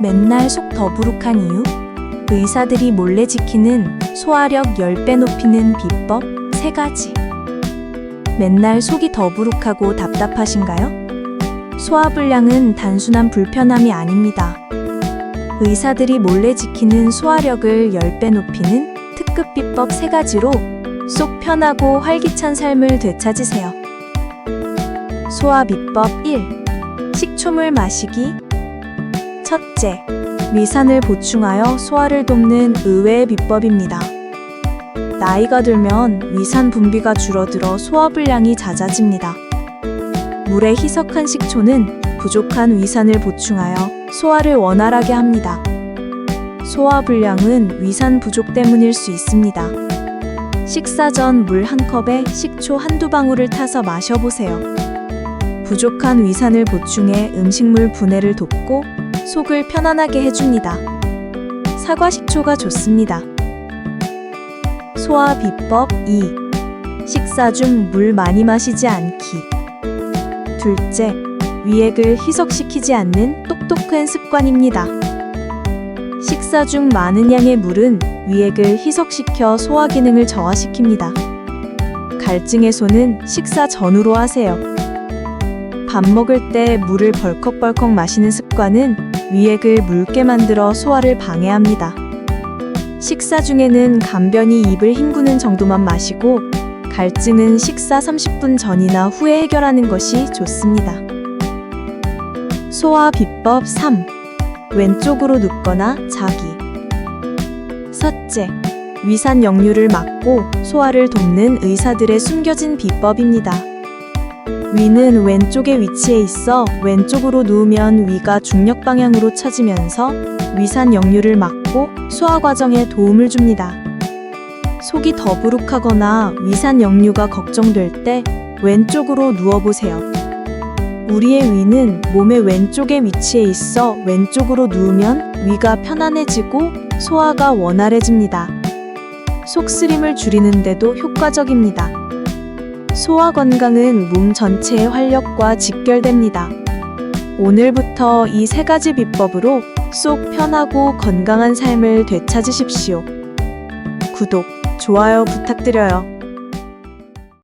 맨날 속 더부룩한 이유? 의사들이 몰래 지키는 소화력 10배 높이는 비법 3가지. 맨날 속이 더부룩하고 답답하신가요? 소화불량은 단순한 불편함이 아닙니다. 의사들이 몰래 지키는 소화력을 10배 높이는 특급 비법 3가지로 속 편하고 활기찬 삶을 되찾으세요. 소화 비법 1. 식초물 마시기. 첫째, 위산을 보충하여 소화를 돕는 의외의 비법입니다. 나이가 들면 위산 분비가 줄어들어 소화불량이 잦아집니다. 물에 희석한 식초는 부족한 위산을 보충하여 소화를 원활하게 합니다. 소화불량은 위산 부족 때문일 수 있습니다. 식사 전 물 한 컵에 식초 한두 방울을 타서 마셔보세요. 부족한 위산을 보충해 음식물 분해를 돕고 속을 편안하게 해줍니다. 사과 식초가 좋습니다. 소화 비법 2. 식사 중 물 많이 마시지 않기. 둘째, 위액을 희석시키지 않는 똑똑한 습관입니다. 식사 중 많은 양의 물은 위액을 희석시켜 소화 기능을 저하시킵니다. 갈증 해소는 식사 전후로 하세요. 밥 먹을 때 물을 벌컥벌컥 마시는 습관은 위액을 묽게 만들어 소화를 방해합니다. 식사 중에는 간변히 입을 헹구는 정도만 마시고 갈증은 식사 30분 전이나 후에 해결하는 것이 좋습니다. 소화 비법 3. 왼쪽으로 눕거나 자기. 섯째, 위산 역류를 막고 소화를 돕는 의사들의 숨겨진 비법입니다. 위는 왼쪽에 위치해 있어 왼쪽으로 누우면 위가 중력 방향으로 처지면서 위산 역류를 막고 소화 과정에 도움을 줍니다. 속이 더부룩하거나 위산 역류가 걱정될 때 왼쪽으로 누워보세요. 우리의 위는 몸의 왼쪽에 위치해 있어 왼쪽으로 누우면 위가 편안해지고 소화가 원활해집니다. 속쓰림을 줄이는데도 효과적입니다. 소화 건강은 몸 전체의 활력과 직결됩니다. 오늘부터 이 세 가지 비법으로 속 편하고 건강한 삶을 되찾으십시오. 구독, 좋아요 부탁드려요.